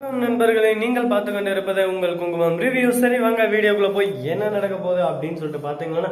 நண்பர்களை நண்பர்களே நீங்கள் பார்த்து கொண்டு இருப்பதை உங்கள் குங்குமம் ரிவ்யூ சரி வாங்க வீடியோக்குள்ள போய் என்ன நடக்க போகுது அப்படின்னு சொல்லிட்டு பாத்தீங்கன்னா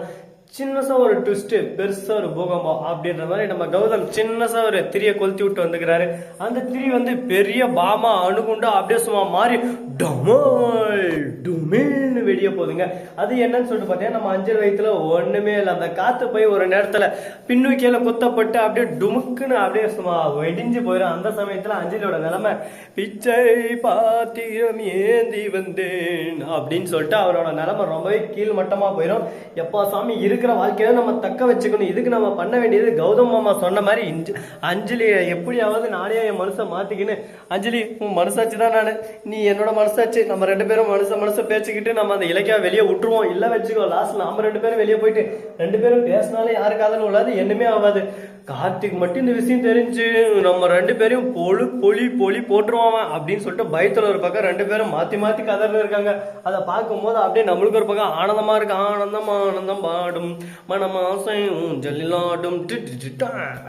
சின்னசா ஒரு ட்விஸ்ட் பெருசா ஒரு பூகம்பம் அப்படின்ற மாதிரி நம்ம கௌதம் சின்னசா ஒரு திரிய கொளுத்தி விட்டு வந்துக்கிறாரு. அந்த திரி வந்து பெரிய பாமா அணுகுண்டா அப்படியே சும்மா மாறி டமால் டுமில்னு வெடிய போகுதுங்க அது என்னன்னு சொல்லிட்டு பார்த்தீங்கன்னா நம்ம அஞ்சல் வயத்துல ஒண்ணுமே இல்லை. அந்த காத்து போய் ஒரு நேரத்துல பின்னூக்கியில குத்தப்பட்டு அப்படியே டுமுக்குன்னு அப்படியே சும்மா வெடிஞ்சு போயிடும் அந்த சமயத்துல அஞ்சலியோட நிலைமை பிச்சை பாத்திரம் ஏந்தி வந்தேன் அப்படின்னு சொல்லிட்டு அவரோட நிலைமை ரொம்பவே கீழ் மட்டமா போயிடும் எப்பா சாமி இரு இருக்கிற வாழ்க்கையில நம்ம தக்க வச்சுக்கணும். இதுக்கு நம்ம பண்ண வேண்டியது கௌதம் மாமா சொன்ன மாதிரி இஞ்சு அஞ்சலி எப்படியாவது நானே என் மனசை மாத்திக்கின்னு அஞ்சலி உன் மனசாச்சு தான் நானு. நீ என்னோட மனசாச்சு நம்ம ரெண்டு பேரும் மனச மனச பேச்சுக்கிட்டு நம்ம அந்த இலக்கியா வெளியே விட்டுருவோம். இல்லை வச்சுக்கோ லாஸ்ட் நாம ரெண்டு பேரும் வெளியே போயிட்டு ரெண்டு பேரும் பேசினாலே யாருக்காதுன்னு உள்ளாது என்னமே ஆகாது. கார்த்திக் மட்டும் இந்த விஷயம் தெரிஞ்சு நம்ம ரெண்டு பேரையும் பொழு பொலி பொலி போட்டுருவான் அப்படின்னு சொல்லிட்டு பயத்தில் ஒரு பக்கம் ரெண்டு பேரும் மாற்றி மாற்றி கதறில் இருக்காங்க. அதை பார்க்கும்போது அப்படியே நம்மளுக்கு ஒரு பக்கம் ஆனந்தமாக இருக்கு. ஆனந்தம் ஆனந்தம் பாடும் மனமாசையும் ஜல்லிலாடும்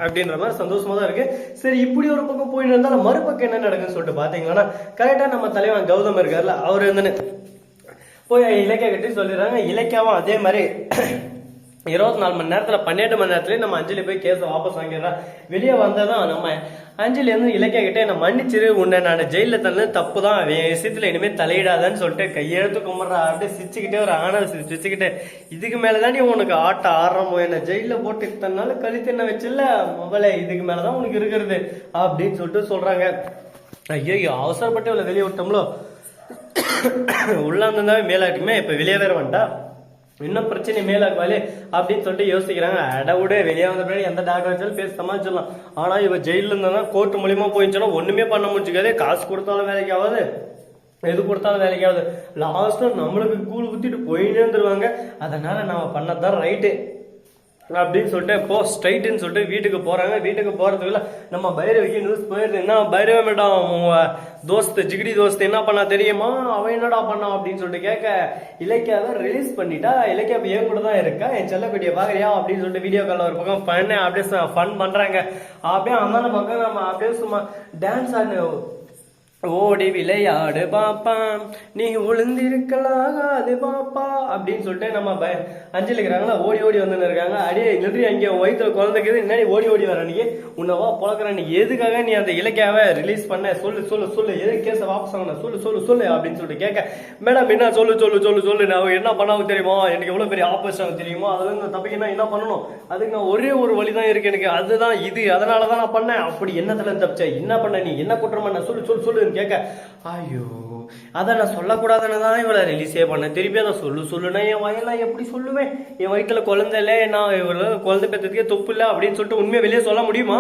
அப்படின்ற மாதிரி சந்தோஷமா தான் இருக்கு. சரி இப்படி ஒரு பக்கம் போயிட்டு இருந்தாலும் மறுபக்கம் என்ன நடக்குன்னு சொல்லிட்டு பாத்தீங்கன்னா கரெக்டா நம்ம தலைவன் கௌதம் இருக்கார்ல அவர் வந்து போய் இலக்கிய கட்டி சொல்லிடுறாங்க. இலக்கியாவும் அதே மாதிரி இருபத்தி நாலு மணி நேரத்தில் பன்னெண்டு மணி நேரத்துலேயே நம்ம அஞ்சலி போய் கேஸ் வாபஸ் வாங்கிடுறா. வெளியே வந்ததும் நம்ம அஞ்சலி வந்து இலக்கிய கிட்டே என்ன மன்னிச்சிரு உன்னை நான் ஜெயிலில் தந்து தப்பு தான் அவன் விஷயத்தில் இனிமேல் தலையிடாதன்னு சொல்லிட்டு கையெழுத்து கும்பிட்றா. அப்படியே சிரிச்சுக்கிட்டே ஒரு ஆனது சிரிச்சுக்கிட்டே இதுக்கு மேலதான் நீ உனக்கு ஆட்ட ஆடுறமோ என்ன ஜெயிலில் போட்டு இத்தனை கழுத்து என்ன வச்சுல மொபைலே இதுக்கு மேலே தான் உனக்கு இருக்கிறது. அப்படின்னு சொல்லிட்டு சொல்கிறாங்க ஐயோ அவசரப்பட்டு இவ்வளோ வெளியே விட்டோம்லோ. உள்ளாந்தாவே மேலாட்டுமே இப்போ வெளியே வேற வந்துட்டா? இன்னும் பிரச்சனை மேலாக்குவாளே அப்படின்னு சொல்லிட்டு யோசிக்கிறாங்க. அடவுடே வெளியே வந்த பின்னாடி எந்த டாக்டர் வச்சாலும் பேசி சமாளிச்சிடலாம் ஆனா இவ ஜெயில இருந்தா கோர்ட் மூலியமா போயிடுச்சுன்னா ஒண்ணுமே பண்ண முடிஞ்சுக்காது. காசு கொடுத்தாலும் வேலைக்கு ஆகாது எது கொடுத்தாலும் வேலைக்கு ஆகுது லாஸ்ட்ல நம்மளுக்கு கூழ் ஊத்திட்டு போயிட்டே இருந்துருவாங்க அதனால நாம பண்ணதான் ரைட்டு அப்படின்னு சொல்லிட்டு போ ஸ்ட்ரைட்டுன்னு சொல்லிட்டு வீட்டுக்கு போகிறாங்க வீட்டுக்கு போகிறதுக்குள்ள நம்ம பைரவிக்கு நியூஸ் போயிடுது என்ன பைரவ மேடம் தோஸ்து ஜிகிடி தோஸ்து என்ன பண்ணா தெரியுமா? அவன் என்னடா பண்ணான் அப்படின்னு சொல்லிட்டு கேட்க இலக்கியாவை ரிலீஸ் பண்ணிட்டா இலக்கியா என் கூட தான் இருக்கா? என் செல்லப்படியை பார்க்குறியா அப்படின்னு சொல்லிட்டு வீடியோ காலில் ஒரு பக்கம் ஃபன்னு அப்படியே ஃபன் பண்ணுறாங்க அப்படியே அந்த பக்கம் நம்ம அப்படியே சும்மா டான்ஸ் ஆடின ஓடி விளையாடு பாப்பா. நீ உளுந்திருக்கலாகாது பாப்பா. அப்படின்னு சொல்லிட்டு நம்ம பய இருக்கிறாங்களா? ஓடி ஓடி வந்து இருக்காங்க. அடியே நிறுத்தி அங்கே வயிற்றுல குழந்தைக்கு என்னடி ஓடி ஓடி வர நீ? உன்னவா பழக்கிற நீ எதுக்காக நீ அந்த இலக்கியாவை ரிலீஸ் பண்ண? சொல்லு சொல்லு சொல்லு. எது கேஸ வாபஸ் வாங்கின? சொல்லு சொல்லு சொல்லு அப்படின்னு சொல்லிட்டு கேட்க. மேடம் என்ன? சொல்லு சொல்லு சொல்லு சொல்லு. நான் என்ன பண்ணாவும் தெரியுமா? எனக்கு எவ்வளோ பெரிய ஆப்போசிட் தெரியுமோ? அதுல இருந்து தப்பிக்கணும் என்ன பண்ணணும்? அதுக்கு நான் ஒரே ஒரு வழி தான் இருக்கு எனக்கு. அதுதான் இது. அதனால தான் நான் பண்ணேன். அப்படி என்னத்துல தப்பிச்சேன் என்ன பண்ண நீ? என்ன குற்றம் பண்ண? சொல்லு சொல்லு சொல்லு கேட்க ஐயோ அதை நான் சொல்லக்கூடாதுன்னு தான் இவளை ரிலீஸே பண்ணேன். திருப்பி அதை சொல்லு சொல்லுனா என் வயலாம் எப்படி சொல்லுவேன்? என் வயிற்றுல குழந்தை இல்லை நான் இவ்வளோ குழந்தை பெற்றதுக்கே தொப்பு இல்லை அப்படின்னு சொல்லிட்டு உண்மையை வெளியே சொல்ல முடியுமா?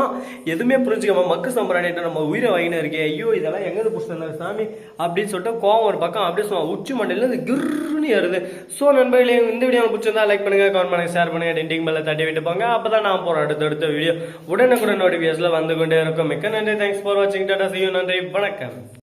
எதுவுமே புரிஞ்சுக்காம மக்கு சம்பராணிட்ட நம்ம உயிரை வாங்கின இருக்கே. ஐயோ இதெல்லாம் எங்கேருந்து புடிச்சிருந்தாங்க சாமி? அப்படின்னு சொல்லிட்டு கோவம் ஒரு பக்கம் அப்படியே சொல்லுவான் உச்சி மண்டையில் இருந்து கிர்னு ஏறுது. ஸோ நண்பர்களே இந்த வீடியோ பிடிச்சிருந்தா லைக் பண்ணுங்க கமெண்ட் பண்ணுங்க ஷேர் பண்ணுங்கள் டெண்டிங் மேலே தட்டி விட்டு போங்க. அப்பதான் நான் போகிறேன் அடுத்த அடுத்த வீடியோ உடனுக்குடன் நோட்டிஃபிகேஷனில் வந்து கொண்டே இருக்கும். மிக்க நன்றி. தேங்க்ஸ் ஃபார் வாட்சிங் டாட்டா see நன்றி. வணக்கம்.